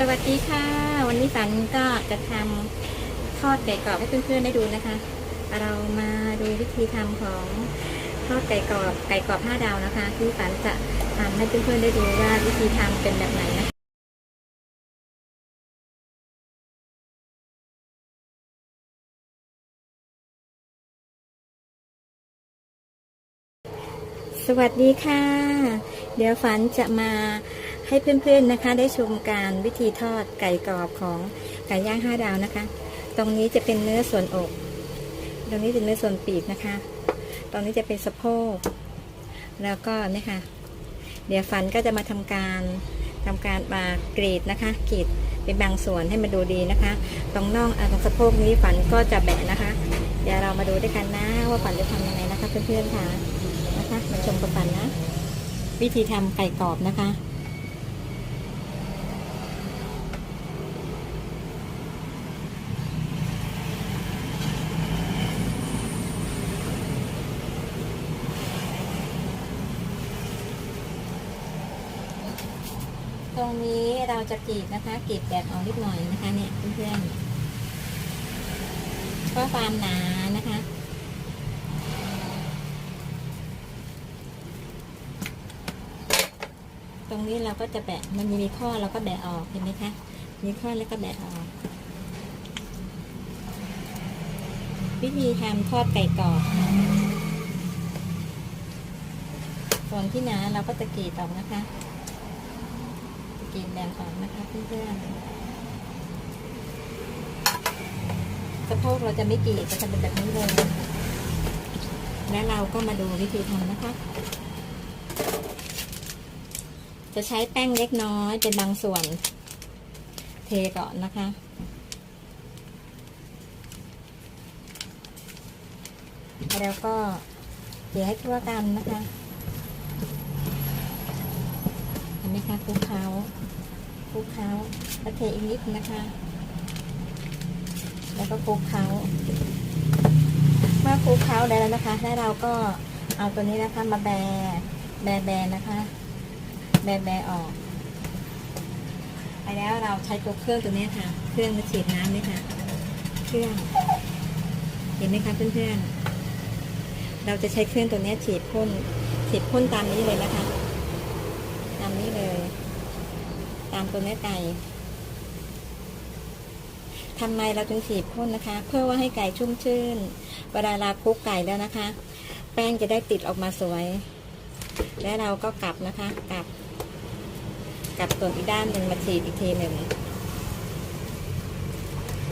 สวัสดีค่ะ วันนี้ฝันก็จะทำทอดไก่กรอบให้เพื่อนๆได้ดูนะคะ เรามาดูวิธีทำของทอดไก่กรอบไก่กรอบห้าดาวนะคะ ที่ฝันจะทำให้เพื่อนๆได้ดูว่าวิธีทำเป็นแบบไหนนะคะสวัสดีค่ะ เดี๋ยวฝันจะมา ให้เพื่อนๆนะคะ ได้ชมการวิธีทอดไก่กรอบของไก่ย่างห้าดาวนะคะ ตรงนี้จะเป็นเนื้อส่วนอก ตรงนี้เป็นเนื้อส่วนปีกนะคะ ตรงนี้จะเป็นสะโพก แล้วก็เนี่ยค่ะ เดี๋ยวฝันก็จะมาทำการทำการมากรีดนะคะกรีดเป็นบางส่วนให้มันดูดีนะคะ ตรงน่องอตรงสะโพกนี้ฝันก็จะแบะนะคะ เดี๋ยวเรามาดูด้วยกันนะว่าฝันจะทำยังไงนะคะเพื่อนๆค่ะนะคะมาชมกับฝันนะ วิธีทำไก่กรอบนะคะ ตรงนี้เราจะกรีดนะคะกรีดแบบออกนิดหน่อยนะคะเนี่ยเพื่อนๆก็ความหนานะคะตรงนี้เราก็จะแบะมันมีข้อเราก็แบะออกเห็นไหมคะ มีข้อแล้วก็แบะออก วิธีทำทอดไก่กรอบส่วนที่หนาเราก็จะกรีดออกนะคะ กรีดแบ่งออกนะคะเพื่อนๆสะโพกเราจะไม่กรีดจะทำเป็นแบบนี้เลย และเราก็มาดูวิธีทำนะคะ จะใช้แป้งเล็กน้อยเป็นบางส่วน เทก่อนนะคะแล้วก็เดี๋ยวให้ทั่วกันนะคะ เห็ นไหมคะคลุกเคล้าคลุกเคล้าแล้วเทอีกนิดนะคะ แล้วก็คลุกเคล้าเมื่อคลุกเคล้าได้แล้วนะคะ แล้วเราก็เอาตัวนี้นะคะมาแบแบแบนะคะ แบแบออกไปแล้วเราใช้ตัวเครื่องตัวนี้ค่ะ เครื่องมาฉีดน้ำนี่ค่ะ เครื่อง เห็นไหมคะเพื่อนๆเราจะใช้เครื่องตัวนี้ฉีดพ่นฉีดพ่นตามนี้เลยนะคะ เลย ตามตัวเนื้อไก่ทำไมเราถึงฉีดพ่นนะคะ เพื่อว่าให้ไก่ชุ่มชื่น เวลาเราคลุกไก่แล้วนะคะ แป้งจะได้ติดออกมาสวย และเราก็กลับนะคะ กลับ กลับส่วนอีกด้านหนึ่งมาฉีดอีกทีหนึ่ง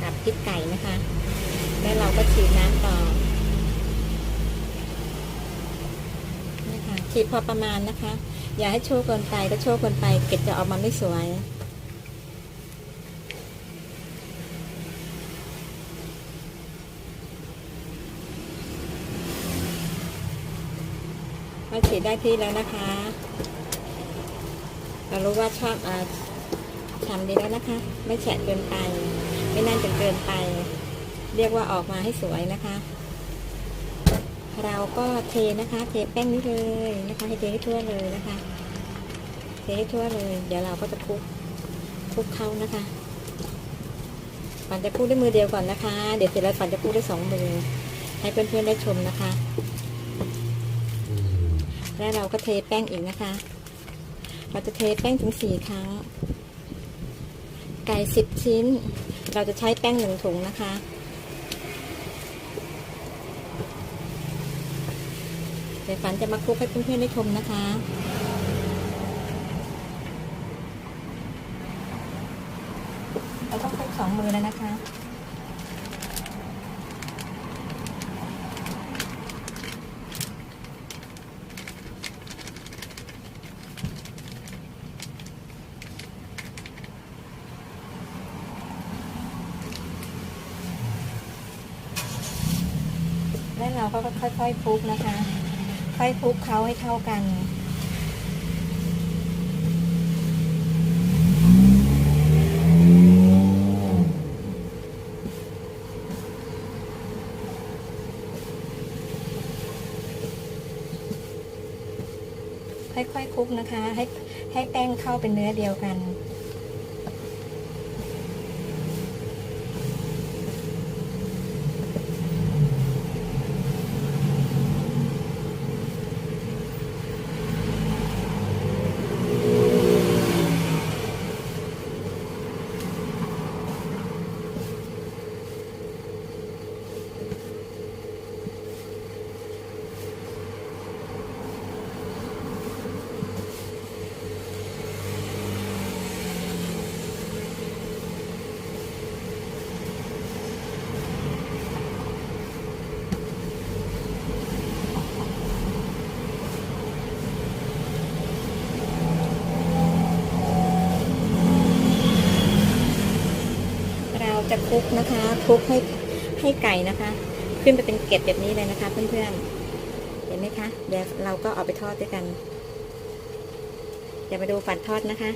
กลับพริกไก่นะคะ แล้วเราก็ฉีดน้ำต่อนี่ค่ะฉีดพอประมาณนะคะ อย่าให้โชว์เกินไปก็โชว์เกินไป เก็บจะออกมาไม่สวย มาฉีดได้ที่แล้วนะคะ เรารู้ว่าชอบอ่าทำดีแล้วนะคะ ไม่แฉะเกินไป ไม่นั่นจนเกินไป เรียกว่าออกมาให้สวยนะคะ เราก็เทนะคะ เทแป้งนี้เลยนะคะให้เทให้ทั่วเลยนะคะ เทให้ทั่วเลย เดี๋ยวเราก็จะคลุกคลุกเข้านะคะฝันจะคลุกด้วยมือเดียวก่อนนะคะ เดี๋ยวเสร็จแล้วฝันจะคลุกด้วยสองมือ ให้เพื่อนๆได้ชมนะคะ แล้วเราก็เทแป้งอีกนะคะ เราจะเทแป้งถึงสี่ครั้ง ไก่สิบชิ้น เราจะใช้แป้งหนึ่งถุงนะคะ เดี๋ยฝันจะมาคลุกให้เพื่อนๆได้ชมนะคะเราต้องคลุกสองมือแล้วนะคะแล้วเราก็ค่อยๆคลุกนะคะ ค่อยคลุกเขาให้เข้ากัน ค่อยๆคลุกนะคะ ให้ให้แป้งเข้าเป็นเนื้อเดียวกัน จะ คลุกนะคะคลุกให้ให้ไก่นะคะ ขึ้นไปเป็นเกล็ดแบบนี้เลยนะคะ เพื่อนๆ เห็นไหมคะ เดี๋ยวเราก็เอาไปทอดด้วยกัน เดี๋ยวมาดูฝันทอดนะคะ